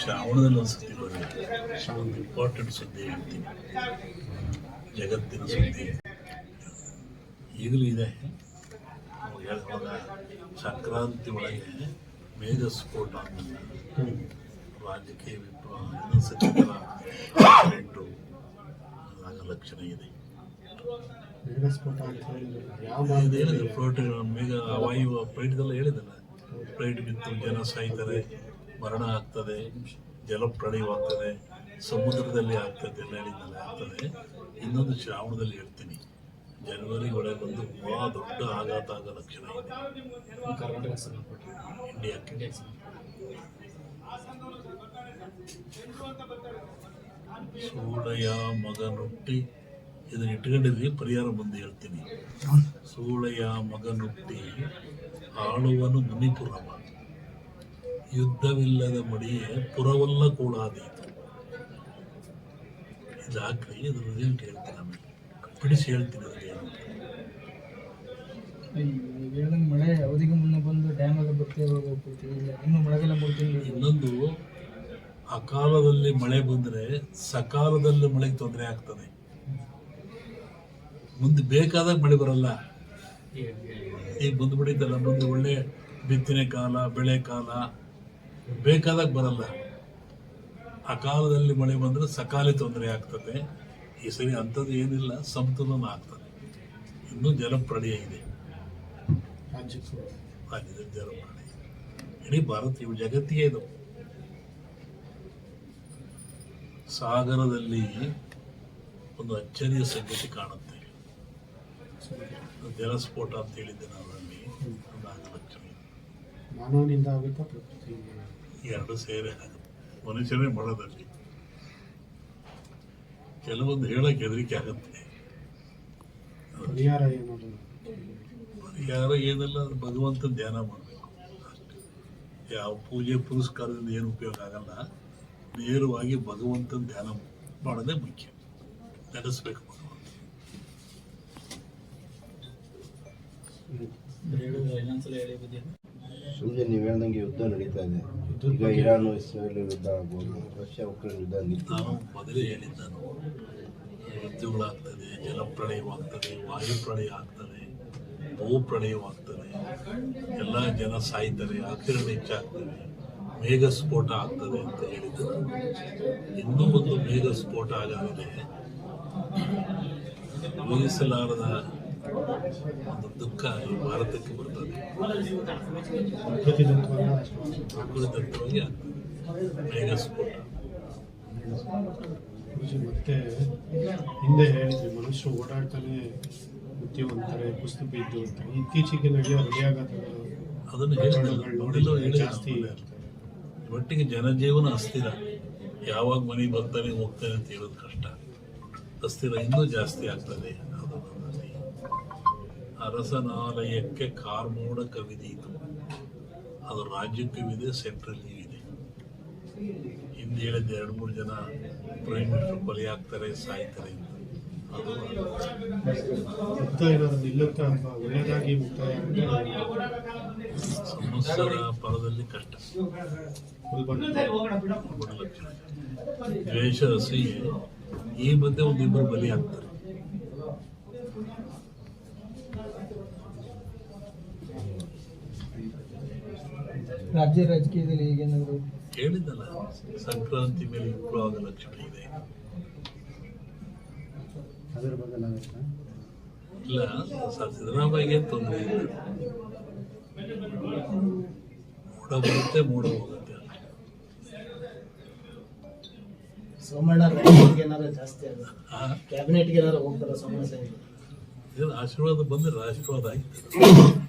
ಶ್ರಾವಣದಲ್ಲಿ ಒಂದು ಸುದ್ದಿ ಒಂದು ಇಂಪಾರ್ಟೆಂಟ್ ಸುದ್ದಿ ಹೇಳ್ತೀನಿ. ಜಗತ್ತಿನ ಸುದ್ದಿ. ಈಗಲೂ ಇದೆ. ನಾವು ಹೇಳುವಾಗ ಸಂಕ್ರಾಂತಿ ಒಳಗೆ ಮೇಘ ಸ್ಫೋಟ ರಾಜಕೀಯ ವಿಪ್ಲವ ಸಚಿವರ ಲಕ್ಷಣ ಇದು. ಹೇಳಿದ್ರು ಫ್ಲೋಟ್ ಮೇಘ ವಾಯು ಫ್ಲೈಟ್ದೆಲ್ಲ ಹೇಳಿದಲ್ಲ ಫ್ಲೈಟ್ ಬಿತ್ತು ಜನ ಸಾಯ್ತಾರೆ. ಮರಣ ಆಗ್ತದೆ ಜಲಪ್ರಳಯವಾಗ್ತದೆ ಸಮುದ್ರದಲ್ಲಿ ಆಗ್ತದೆ ಹೇಳಿದ್ದಲ್ಲ ಆಗ್ತದೆ. ಇನ್ನೊಂದು ಶ್ರಾವಣದಲ್ಲಿ ಹೇಳ್ತೀನಿ. ಜನವರಿ ಒಳಗೆ ಒಂದು ಬಹಳ ದೊಡ್ಡ ಆಘಾತ ಆಗೋ ಲಕ್ಷಣ ಇದೆ. ಇಂಡಿಯಾಕ್ಕೆ. ಸೂಳಯ ಮಗನುಟ್ಟಿ ಇದನ್ನ ಇಟ್ಕೊಂಡಿದ್ವಿ ಪರಿಹಾರ ಬಂದು ಹೇಳ್ತೀನಿ. ಸೂಳಯ ಮಗನುಟ್ಟಿ ಆಳುವನು ಮುನಿಪುರವ. ಯುದ್ಧವಿಲ್ಲದ ಮಡಿಯೇ ಪುರವಲ್ಲ ಕೂಡಾದೀತು ಇದು ಹಾಕ್ರಿ ಇದು ರಿಸಲ್ಟ್ ಹೇಳ್ತೀನಿ ಆಮೇಲೆ ಬಿಡಿಸಿ ಹೇಳ್ತೀನಿ ಏನು ಹೇಳ್ದಂಗೆ ಮಳೆ ಅವಧಿಗೆ ಮುನ್ನ ಬಂದು ಡ್ಯಾಮ್ ಎಲ್ಲ ಬರ್ತೀವಿ ಇನ್ನು ಮಳೆಗೆಲ್ಲ ತಿಂಗಳು ಇನ್ನೊಂದು ಅಕಾಲದಲ್ಲಿ ಮಳೆ ಬಂದರೆ ಸಕಾಲದಲ್ಲಿ ಮಳೆಗೆ ತೊಂದರೆ ಆಗ್ತದೆ. ಮುಂದೆ ಬೇಕಾದಾಗ ಮಳೆ ಬರಲ್ಲ. ಈಗ ಬಂದು ಬಿಡಿತಲ್ಲ ಬಂದು ಒಳ್ಳೆ ಬಿತ್ತನೆ ಕಾಲ ಬೆಳೆ ಕಾಲ ಬೇಕಾದಾಗ ಬರಲ್ಲ. ಆ ಕಾಲದಲ್ಲಿ ಮಳೆ ಬಂದರೆ ಸಕಾಲಿ ತೊಂದರೆ ಆಗ್ತದೆ. ಈ ಸರಿ ಅಂಥದ್ದು ಏನಿಲ್ಲ, ಸಮತೋಲನ ಆಗ್ತದೆ. ಇನ್ನೂ ಜಲಪ್ರಳಯ ಇದೆ. ಆಗಿದೆ ಜಲಪ್ರಳಯ. ಇಡೀ ಭಾರತ ಇವು ಜಗತ್ತಿಗೆ ಇದು. ಸಾಗರದಲ್ಲಿ ಒಂದು ಅಚ್ಚರಿಯ ಸಂಗತಿ ಕಾಣುತ್ತೆ. ಜಲಸ್ಫೋಟ ಅಂತ ಹೇಳಿದ್ದೆ ನಾನು ಅಲ್ಲಿ ಒಂದು ಮಾನವನಿಂದ ಆಗುತ್ತಾ ಪ್ರಕೃತಿಯಿಂದ ಎರಡು ಸೇರೆ ಮನುಷ್ಯನೇ ಮಾಡೋದಲ್ಲಿ ಕೆಲವೊಂದು ಹೇಳಕ್ಕೆ ಹೆದರಿಕೆ ಆಗುತ್ತೆ. ಪರಿಹಾರ ಏನಾದ್ರು? ಪರಿಹಾರ ಏನಲ್ಲ ಅದು ಭಗವಂತನ ಧ್ಯಾನ ಮಾಡಬೇಕು. ಯಾವ ಪೂಜೆ ಪುರಸ್ಕಾರದಿಂದ ಏನು ಉಪಯೋಗ ಆಗಲ್ಲ. ನೇರವಾಗಿ ಭಗವಂತನ ಧ್ಯಾನ ಮಾಡೋದೇ ಮುಖ್ಯ. ನೆನೆಸ್ಬೇಕು ಭಗವಂತ. ಇನ್ನೊಂದ್ಸಲ ಹೇಳಿ ಸುಮ್ಮನೆ ನೀವು ಹೇಳ್ದಂಗೆ ಯುದ್ಧ ನಡೀತಾ ಇದೆ. ಈಗ ಇರಾನ್ ಇಸ್ರೇಲ್ ಯುದ್ಧ ಆಗ್ಬೋದು ರಷ್ಯಾ ಉಕ್ರೇನ್ ಯುದ್ಧ ನಾನು ಮೊದಲೇ ಹೇಳಿದ್ದಾನು ಯುದ್ಧಗಳಾಗ್ತದೆ ಜಲಪ್ರಳಯವಾಗ್ತದೆ ವಾಯುಪ್ರಳಯ ಆಗ್ತದೆ ಭೂಪ್ರಳಯವಾಗ್ತದೆ. ಎಲ್ಲ ಜನ ಸಾಯ್ತಾರೆ ಆಕ್ಸಿಡೆಂಟ್ ಹೆಚ್ಚಾಗ್ತದೆ ಮೇಘ ಸ್ಫೋಟ ಆಗ್ತದೆ ಅಂತ ಹೇಳಿದರು. ಇನ್ನೂ ಒಂದು ಮೇಘ ಸ್ಫೋಟ ಆಗಲಿದೆ. ಊಹಿಸಲಾರದ ದುಃಖ ಭಾರತಕ್ಕೆ ಬರ್ತದೆ. ಪ್ರಕೃತಿ ತತ್ವಗಳ ಪ್ರಕೃತತ್ವವಾಗಿ ಆಗ್ತದೆ ಮೇಘ ಸ್ಫೋಟ ಗುರುಜಿ ಮತ್ತೆ ಹಿಂದೆ ಹೇಳಿದ್ವಿ ಮನುಷ್ಯ ಓಡಾಡ್ತಾನೆ ಬುದ್ಧಿವಂತರೆ ಕುಸ್ತು ಬಿದ್ದು ಅಂತ. ಇತ್ತೀಚೆಗೆ ನಡೆಯೋ ಹೃದಯಾಘಾತಗಳು ಅದನ್ನು ಜಾಸ್ತಿ. ಒಟ್ಟಿಗೆ ಜನಜೀವನ ಅಸ್ಥಿರ. ಯಾವಾಗ ಮನೆಗೆ ಬರ್ತಾನೆ ಹೋಗ್ತಾನೆ ಅಂತ ಹೇಳೋದು ಕಷ್ಟ. ಅಸ್ಥಿರ ಇನ್ನೂ ಜಾಸ್ತಿ ಆಗ್ತದೆ. ಅದು. ಅರಸನಾಲಯಕ್ಕೆ ಕಾರ್ಮೋಡ ಕವಿದೀತು ಅದು ರಾಜ್ಯಕ್ಕೂ ಸೆಂಟ್ರಲ್ಲಿಯೂ ಇದೆ ಹಿಂದೆ ಹೇಳಿದ ಎರಡು ಮೂರು ಜನ ಪ್ರೈಮ್ ಮಿನಿಸ್ಟರ್ ಕೊಲೆ ಆಗ್ತಾರೆ ಸಾಯ್ತಾರೆ ಅಂತ. ಸಂವತ್ಸರ ಪರದಲ್ಲಿ ಕಷ್ಟ. ದ್ವೇಷ ಅಸೂಯೆ ಈ ಮಧ್ಯೆ ಒಂದಿಬ್ಬರು ಬಲಿ ಆಗ್ತಾರೆ ರಾಜ್ಯ ರಾಜಕೀಯದಲ್ಲಿ ಈಗೇನಾದ್ರು ಹೇಳಿದ್ದಲ್ಲ ಸಂಕ್ರಾಂತಿ ಮೇಲೆ ಇಬ್ಬರು ಆಗೋ ಲಕ್ಷಣ ಇದೆ. ಅದರ ಇಲ್ಲ ಸ- ಸಿದ್ದರಾಮಯ್ಯಗೆ ತೊಂದರೆ ಇಲ್ಲ. ಮೂಡ ಬರುತ್ತೆ ಮೂಡ ಹೋಗುತ್ತೆ ಸೋಮಣ್ಣ ಕ್ಯಾಬಿನೆಟ್ಗೆ ಏನಾದ್ರು ಜಾಸ್ತಿ ಆಗುತ್ತೆ ಆ, ಕ್ಯಾಬಿನೆಟ್ಗೆ ಏನಾದ್ರು ಹೋಗ್ತಾರ ಸೋಮಣ್ಣ ಸಾಹೇಬ್ ಏನು ಆಶೀರ್ವಾದ ಬಂದ್ರೆ ಆಶೀರ್ವಾದ ಆಯ್ತು.